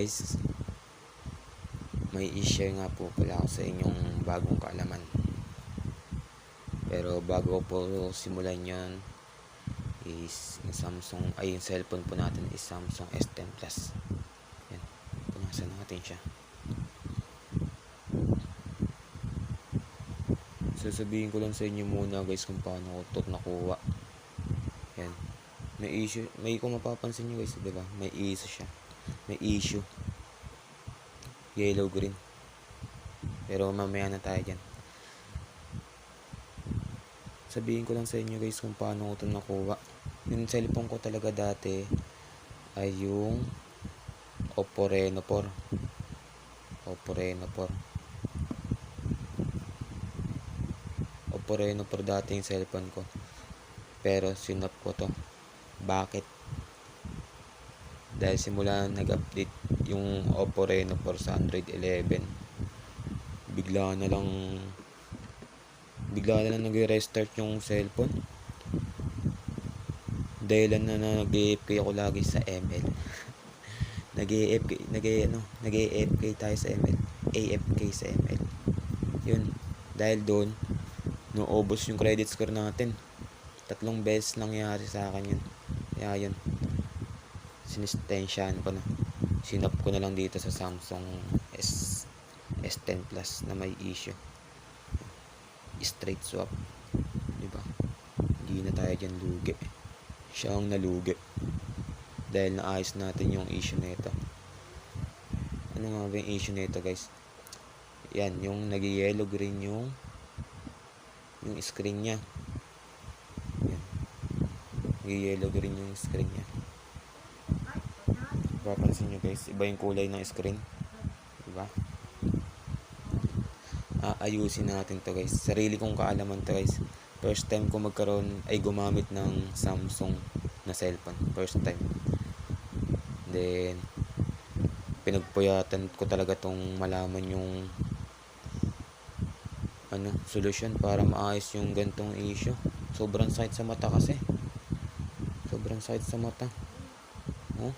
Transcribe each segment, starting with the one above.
guys, may i-share nga po pala ako sa inyong bagong kaalaman. Pero bago po simulan yon is Samsung, ay yung cellphone po natin is Samsung S10 Plus. Yan, punasan natin siya. Sasabihin ko lang sa inyo muna guys kung paano ko ito nakuha. Yan. May issue, may kung mapapansin nyo guys, di ba? May issue siya. May issue. Yellow green. Pero mamaya na tayo dyan. Sabihin ko lang sa inyo guys kung paano ko ito nakuha. Yung cellphone ko talaga dati ay yung Oppo Reno 4. Oppo Reno 4. Oppo Reno 4 dati yung cellphone ko. Pero sinop ko to. Bakit? Dahil simula nag-update yung Oppo Reno 4 sa Android 11, bigla na lang bigla na lang nag-restart yung cellphone. Dahil na, na nag-AFK ako lagi sa ML. nag-AFK, nag ano, nag-AFK tayo sa ML. AFK sa ML. Yun. Dahil doon, naubos yung credit score natin. Tatlong beses nangyari sa akin yun. Kaya yun. Sinistensyahan ko na. Sinop ko na lang dito sa Samsung S S10 Plus na may issue. Straight swap. Di ba? Hindi na tayo dyan lugi. Siya ang nalugi. Dahil naayos natin yung issue na ito. Ano nga ba yung issue na ito guys? Yan, yung nag-yellow green yung yung screen niya. Yan. Nag-yellow green yung screen niya. Papansin nyo guys, iba yung kulay ng screen. Diba? Aayusin natin to guys. Sarili kong kaalaman to guys. First time ko magkaroon ay gumamit ng Samsung na cellphone. First time. Then, pinagpuyatan ko talaga tong malaman yung ano, solusyon para maayos yung gantong issue. Sobrang sakit sa mata kasi. Sobrang sakit sa mata. Oh.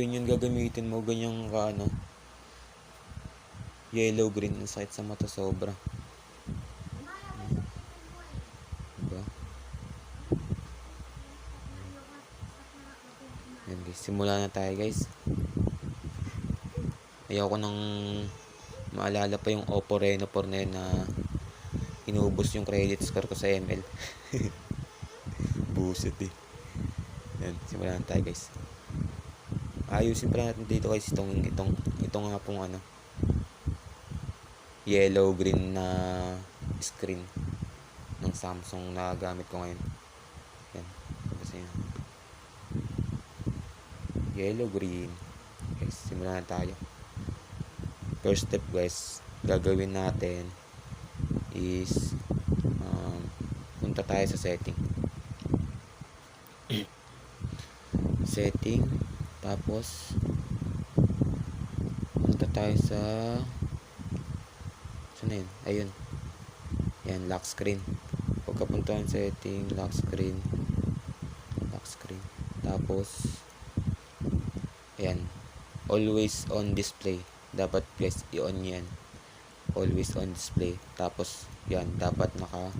Ganyan gagamitin mo, ganyan ka ano. Yellow green ang sakit sa mata sobra. Diba? Yan guys, simula na tayo guys. Ayoko nang maalala pa yung Oppo Reno 4 na na inubos yung credit score ko sa ML. Buset eh. Yan, simulan na tayo guys. Ayusin pala natin dito guys itong itong itong nga pong ano yellow green na screen ng Samsung na gamit ko ngayon. Yan. Kasi yan. Yellow green. Guys, simulan na tayo. First step guys, gagawin natin is um, punta tayo sa setting. setting tapos punta tayo sa saan yun? ayun. Yan lock screen. Pagkapunta sa setting lock screen. Lock screen. Tapos ayan. Always on display. Dapat guys i-on yan. Always on display. Tapos yan. Dapat naka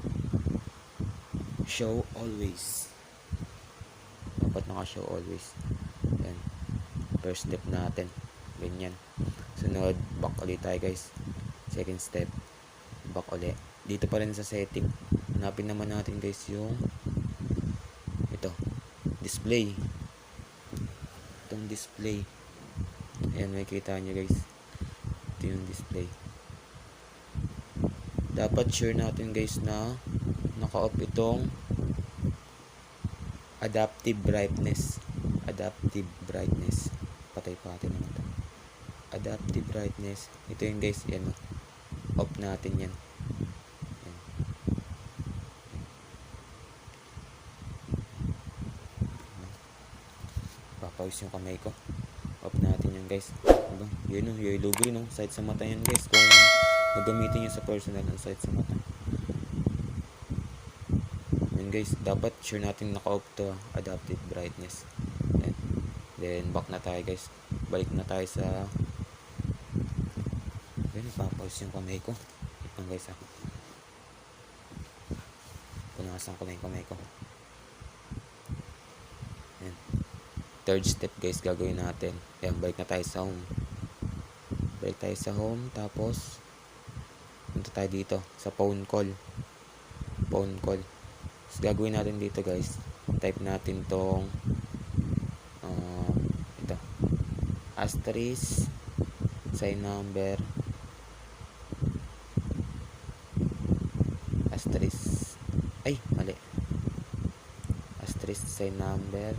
show always. Dapat naka show always first step natin. Ganyan. Sunod back ulit tayo guys. Second step back ulit. Dito pa rin sa setting. Hanapin naman natin guys yung ito. Display. Itong display. Ayan may kita nyo guys. Ito yung display. Dapat sure natin guys na naka-off itong adaptive brightness. Adaptive brightness patay pati naman to adaptive brightness. Ito yung guys. Yan o. off natin yan. Yan. Papawis yung kamay ko. Off natin yan guys. Diba? yun o yellow green o side sa mata yan guys. Kung magamitin nyo sa personal ang side sa mata. Guys. Dapat sure natin naka-off to ah, adaptive brightness Then back na tayo guys. Balik na tayo sa Ayun, nagpapawis yung kamay ko. Lang guys ah. Punasan ko na yung kamay ko. Ayan. Third step guys gagawin natin. Ayan, balik na tayo sa home. Balik tayo sa home. Tapos, punta tayo dito sa phone call. Phone call. Tapos gagawin natin dito guys. Type natin tong Asterisk sign number asterisk ay mali. Asterisk sign number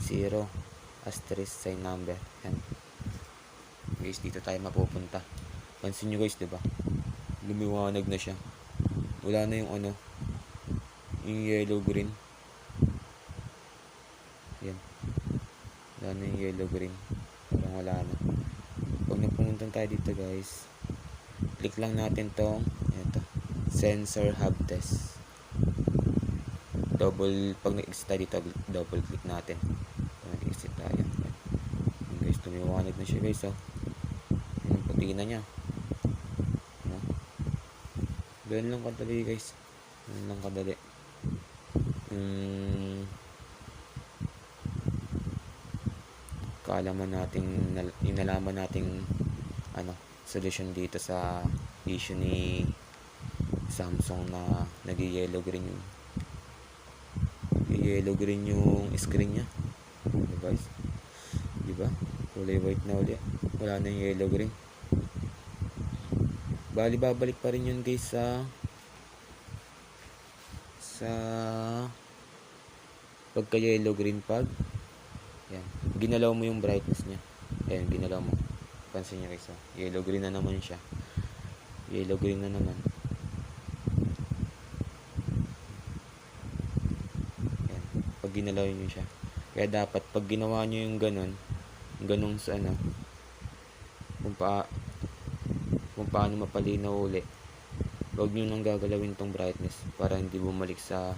0 asterisk sign number yan. Guys dito tayo mapupunta. Pansin nyo guys diba lumiwanag na siya. Wala na yung ano yung yellow green yan wala yung yellow green. Parang wala na. Pag napumunta tayo dito guys click lang natin tong ito sensor hub test. Double pag nag-exit tayo dito double click natin. Pag nag-exit tayo. Yan, guys tumiwanag na siya guys oh. Yan, ang puti na niya. No? ganun lang kadali guys. Ganun lang kadali. Mm, kaalaman nating nal- inalaman nating ano solution dito sa issue ni Samsung na nag-yellow green yung yellow green yung screen niya. Diba guys? Diba kulay white na uli wala na yung yellow green. Bali babalik pa rin yun guys sa sa pagka yellow green pag yan. Ginalaw mo yung brightness niya. Ayan ginalaw mo. Pansin niyo guys oh. yellow green na naman siya. Yellow green na naman. Yan. Pag ginalaw niyo siya. Kaya dapat pag ginawa niyo yung ganun ganung sa ano kung pa kung paano mapalinaw uli huwag nyo nang gagalawin tong brightness para hindi bumalik sa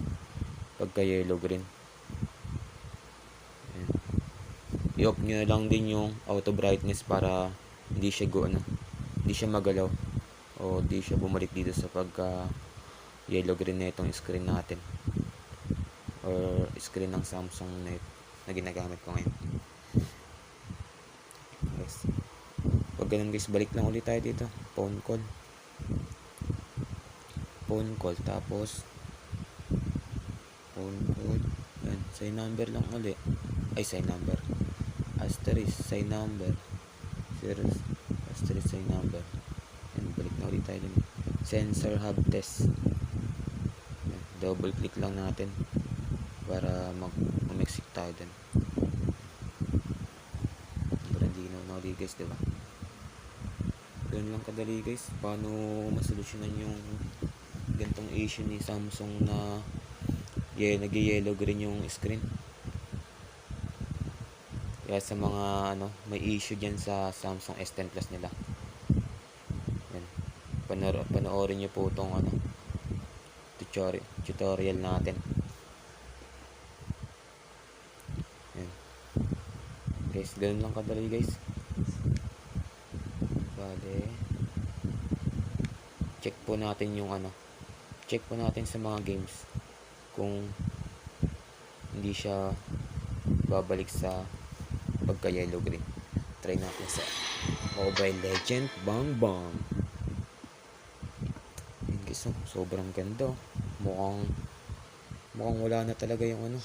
pagka yellow green Ayan. I-off nyo na lang din yung auto brightness para hindi siya go ano hindi siya magalaw o hindi siya bumalik dito sa pagka yellow green na itong screen natin or screen ng Samsung na, na ginagamit ko ngayon. Guys pag ganun guys balik lang ulit tayo dito. Phone call. Phone call tapos phone call. Yan sign number lang ulit. Ay sign number asterisk sign number. Zero asterisk sign number. Yan balik na ulit tayo sensor hub test. Double click lang natin para mag umexit tayo dun. Sobrang linaw na ulit guys diba ganun lang kadali guys. Paano masolusyonan yung gantong issue ni Samsung na yeah, nag-yellow green yung screen kaya sa mga ano may issue dyan sa Samsung S10 Plus nila. Yan. Panor panoorin nyo po itong ano tutorial, tutorial natin. Yan. Guys ganun lang kadali guys. Bale. Check po natin yung ano check po natin sa mga games kung hindi siya babalik sa pagka yellow green try natin sa mobile legend bang bang yun guys oh, sobrang ganda oh. mukhang mukhang wala na talaga yung ano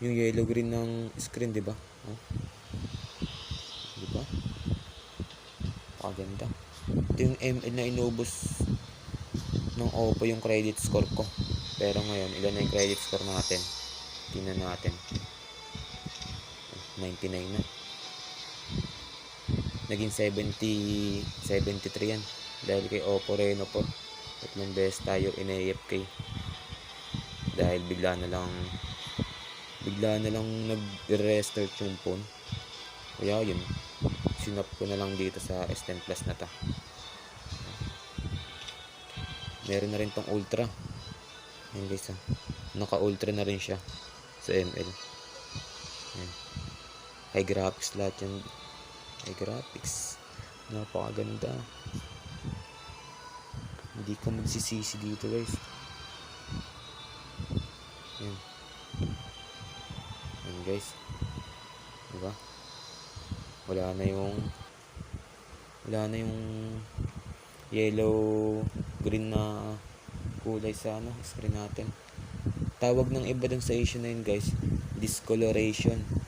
yung yellow green ng screen di ba oh. di ba Pakaganda. Ito yung ML na inubos ng Oppo yung credit score ko. Pero ngayon, ilan na yung credit score natin? Tingnan natin. 99 na. Naging 70, 73 yan. Dahil kay Oppo Reno 4. Tatlong beses tayo in-AFK. Dahil bigla na lang bigla na lang nag-restart yung phone. Kaya yun, sinap ko na lang dito sa S10 Plus na to. Meron na rin tong Ultra. Yan guys ah. Naka-Ultra na rin siya sa ML. High graphics lahat yan. High graphics napakaganda. Hindi ka magsisisi dito guys. Yan. Yan guys. Diba? Wala na yung wala na yung yellow green na kulay sa ano screen natin. Tawag ng iba dun sa issue na yun guys. Discoloration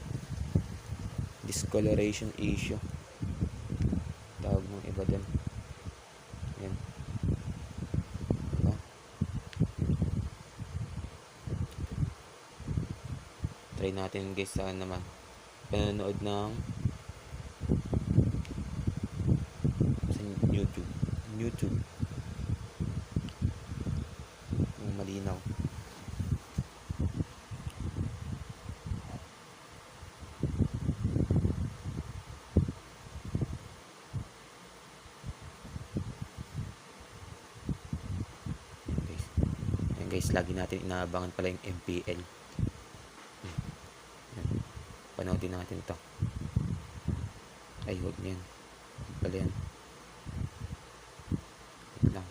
discoloration issue. Tawag ng iba dun yan. Diba? try natin guys saan naman. Panonood ng sa YouTube. YouTube. Yung malinaw Yan, guys Natin inaabangan pala yung MPL panoodin natin to. Ay huwag Huwag pala yan. Lang.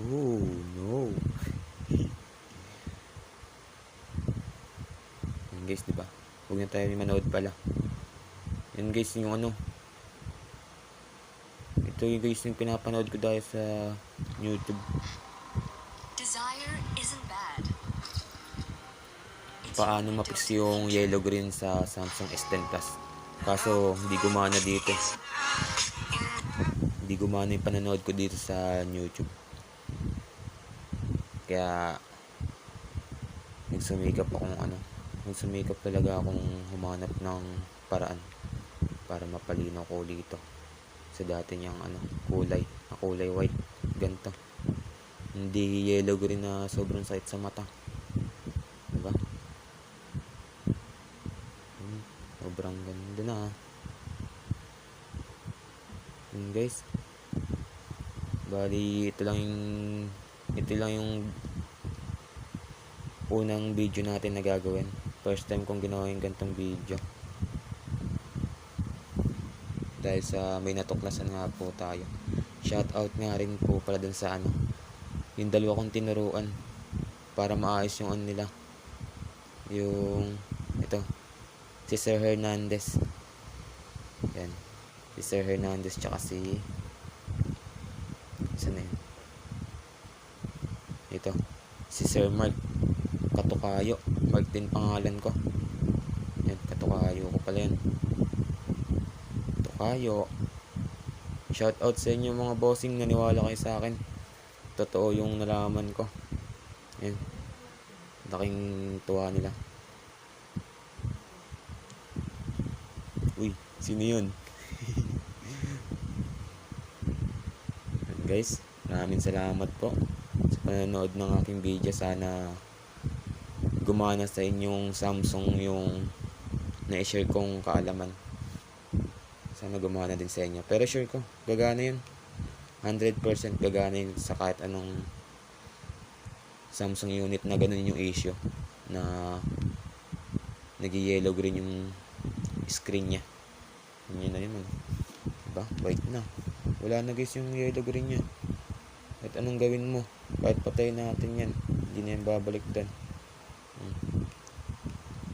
Oh no. Yan guys diba huwag na tayo manood pala. Yan guys yung ano ito yung guys yung pinapanood ko dahil sa YouTube. Desire isn't bad. Paano mapix yung yellow green sa Samsung S10 Plus? Kaso hindi gumana dito. Hindi gumana yung panonood ko dito sa YouTube. Kaya nagsumikap akong ano nagsumikap talaga akong humanap ng paraan para mapalinaw ko dito sa dati niyang ano kulay na kulay white. Ganito. Hindi yellow green na sobrang sakit sa mata. Diba? Hmm, sobrang ganda na ah. Yun guys. Bali ito lang yung ito lang yung unang video natin na gagawin. First time kong ginawa yung gantong video dahil sa may natuklasan nga po tayo. Shout out nga rin po pala dun sa ano yung dalawa kong tinuruan para maayos yung ano nila. Yung ito si Sir Hernandez. Yan. Si Sir Hernandez tsaka si saan yun? Ito si Sir Mark Katukayo. Mark din pangalan ko. Yan Katukayo ko pala yan Katukayo shout out sa inyo mga bossing. Naniwala kayo sa akin. Totoo yung nalaman ko. Yan laking tuwa nila. Uy sino yun? Guys maraming salamat po sa panonood ng aking video. Sana gumana sa inyong Samsung yung na-share kong kaalaman sana gumana din sa inyo. Pero sure ko gagana yun. 100% gagana yun sa kahit anong Samsung unit na ganun yung issue na nag-yellow green yung screen niya. Yun na yun ano. diba? White na. Wala na guys yung yellow green niya. Kahit anong gawin mo kahit patayin natin yan hindi na yan babalik doon hmm.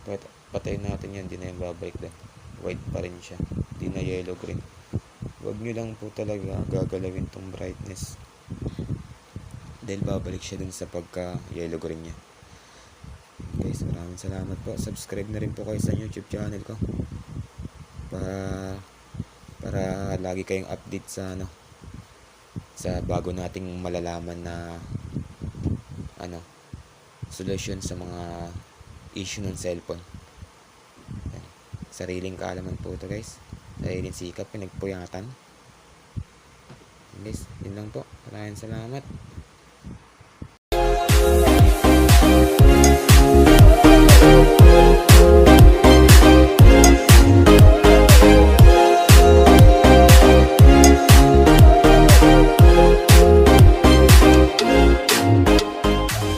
kahit patayin natin yan hindi na yan babalik doon white pa rin siya. Hindi na yellow green. Wag nyo lang po talaga gagalawin tong brightness. Dahil babalik siya dun sa pagka yellow green niya. Guys maraming salamat po. Subscribe na rin po kayo sa youtube channel ko. Para para lagi kayong update sa ano sa bago nating malalaman na ano solution sa mga issue ng cellphone. Sariling kaalaman po ito guys. Sariling sikap pinagpuyatan. Guys yun lang po. Maraming salamat